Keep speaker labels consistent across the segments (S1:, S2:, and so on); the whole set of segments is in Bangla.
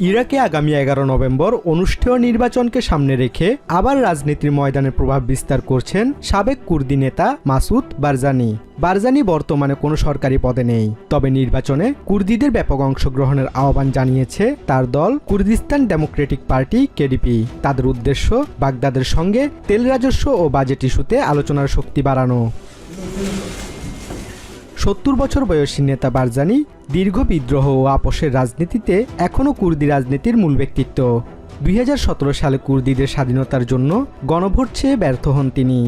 S1: ইরাকে আগামী এগারো নভেম্বর অনুষ্ঠেয় নির্বাচনকে সামনে রেখে আবার রাজনীতির ময়দানে প্রভাব বিস্তার করছেন সাবেক কুর্দি নেতা মাসুদ বারজানি। বারজানি বর্তমানে কোনো সরকারি পদে নেই। তবে নির্বাচনে কুর্দিদের ব্যাপক অংশগ্রহণের আহ্বান জানিয়েছে তার দল কুর্দিস্তান ডেমোক্রেটিক পার্টি কেডিপি। তাদের উদ্দেশ্য বাগদাদের সঙ্গে তেল রাজস্ব ও বাজেট ইস্যুতে আলোচনার শক্তি বাড়ানো। সত্তর বছর বয়সী নেতা বারজানি দীর্ঘ বিদ্রোহ ও আপোষের রাজনীতিতে এখনও কুর্দি রাজনীতির মূল ব্যক্তিত্ব। দুই হাজার সতেরো সালে কুর্দিদের স্বাধীনতার জন্য গণভোট চেয়ে ব্যর্থ হন তিনি।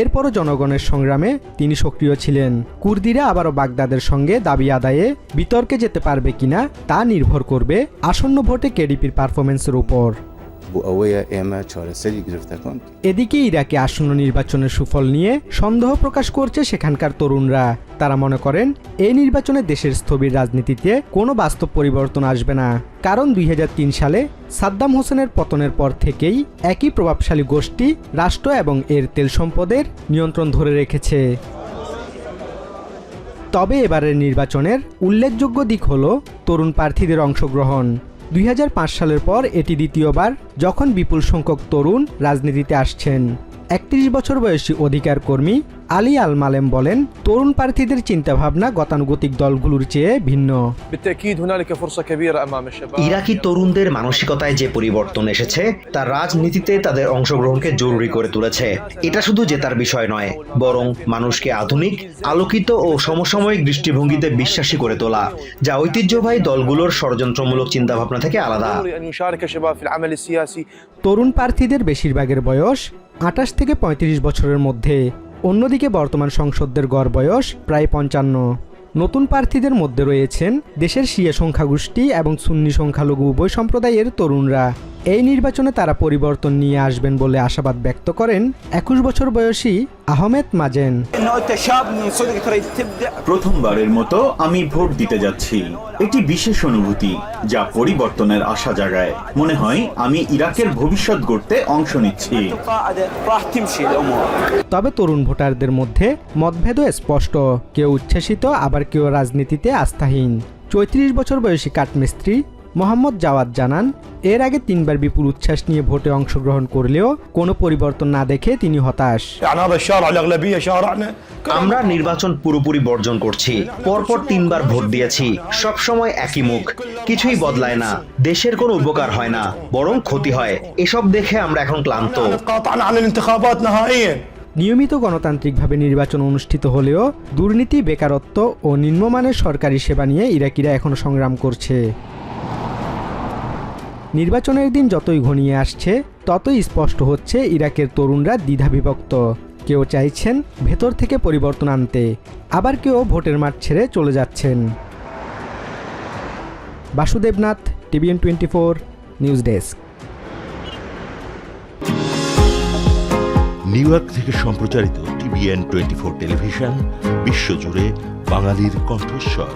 S1: এরপরও জনগণের সংগ্রামে তিনি সক্রিয় ছিলেন। কুর্দিরা আবারও বাগদাদের সঙ্গে দাবি আদায়ে বিতর্কে যেতে পারবে কিনা তা নির্ভর করবে আসন্ন ভোটে কেডিপির পারফরমেন্সের উপর। এদিকে ইরাকে আসন্ন নির্বাচনের সুফল নিয়ে সন্দেহ প্রকাশ করছে সেখানকার তরুণরা। তারা মনে করেন এই নির্বাচনে দেশের স্থবির রাজনীতিতে কোনো বাস্তব পরিবর্তন আসবে না। কারণ দুই হাজার তিন সালে সাদ্দাম হোসেনের পতনের পর থেকেই একই প্রভাবশালী গোষ্ঠী রাষ্ট্র এবং এর তেল সম্পদের নিয়ন্ত্রণ ধরে রেখেছে। তবে এবারের নির্বাচনের উল্লেখযোগ্য দিক হল তরুণ প্রার্থীদের অংশগ্রহণ। দুই হাজার পাঁচ সালের পর এটি দ্বিতীয়বার যখন বিপুল সংখ্যক তরুণ রাজনীতিতে আসছেন। একত্রিশ বছর বয়সী অধিকার কর্মী আলী আল মালেম বলেন তরুণ প্রার্থীদের চিন্তাভাবনা গতানুগতিক দলগুলোর চেয়ে ভিন্ন।
S2: ইরাকি তরুণদের মানসিকতায় যে পরিবর্তন এসেছে তা রাজনীতিতে তাদের অংশগ্রহণকে জরুরি করে তুলেছে। এটা শুধু জেতার বিষয় নয় বরং মানুষকে আধুনিক আলোকিত ও সমসাময়িক দৃষ্টিভঙ্গিতে বিশ্বাসী করে তোলা যা ঐতিহ্যবাহী দলগুলোর ষড়যন্ত্রমূলক চিন্তাভাবনা থেকে আলাদা।
S1: তরুণ প্রার্থীদের বেশিরভাগের বয়স আঠাশ থেকে ৩৫ বছরের মধ্যে। অন্যদিকে বর্তমান সংসদদের গড় বয়স প্রায় পঞ্চান্ন। নতুন প্রার্থীদের মধ্যে রয়েছেন দেশের শিয়া সংখ্যাগোষ্ঠী এবং সুন্নি সংখ্যালঘু উভয় সম্প্রদায়ের তরুণরা। এই নির্বাচনে তারা পরিবর্তন নিয়ে আসবেন বলে আশাবাদ ব্যক্ত করেন একুশ বছর বয়সী আহমেদ মাজেন।
S3: প্রথমবারের মতো আমি ভোট দিতে যাচ্ছি। এটি বিশেষ অনুভূতি যা পরিবর্তনের আশা জাগায়। মনে হয় আমি ইরাকের ভবিষ্যৎ গড়তে অংশ নিচ্ছি।
S1: তবে তরুণ ভোটারদের মধ্যে মতভেদও স্পষ্ট। কেউ উচ্ছ্বাসিত আবার কেউ রাজনীতিতে আস্থাহীন। চৈত্রিশ বছর বয়সী কাঠমিস্ত্রি মোহাম্মদ জাওয়াদ জানান এর আগে তিনবার বিপুল উচ্ছ্বাস নিয়ে ভোটে অংশগ্রহণ করলেও কোনো পরিবর্তন না দেখে তিনি হতাশ।
S2: আমরা নির্বাচন পুরোপুরি বর্জন করছি পরপর তিনবার ভোট দিয়েছি সব সময় একই মুখ কিছুই বদলায় না দেশের কোনো উপকার হয় না বরং ক্ষতি হয় এসব দেখে আমরা এখন ক্লান্ত।
S1: নিয়মিত গণতান্ত্রিকভাবে নির্বাচন অনুষ্ঠিত হলেও দুর্নীতি বেকারত্ব ও নিম্নমানের সরকারি সেবা নিয়ে ইরাকিরা এখন সংগ্রাম করছে। নির্বাচনের দিন যতই ঘনিয়ে আসছে, ততই স্পষ্ট হচ্ছে ইরাকের তরুণরা দ্বিধাবিভক্ত। কেউ চাইছেন ভেতর থেকে পরিবর্তন আনতে, আবার কেউ ভোটের মাঠ ছেড়ে চলে যাচ্ছেন। Basudeb Nath, TVN twenty four, news desk.
S4: New York থেকে সম্প্রচারিত টিভিএন টোয়েন্টি ফোর টেলিভিশন, বিশ্বজুড়ে বাঙালির কণ্ঠস্বর।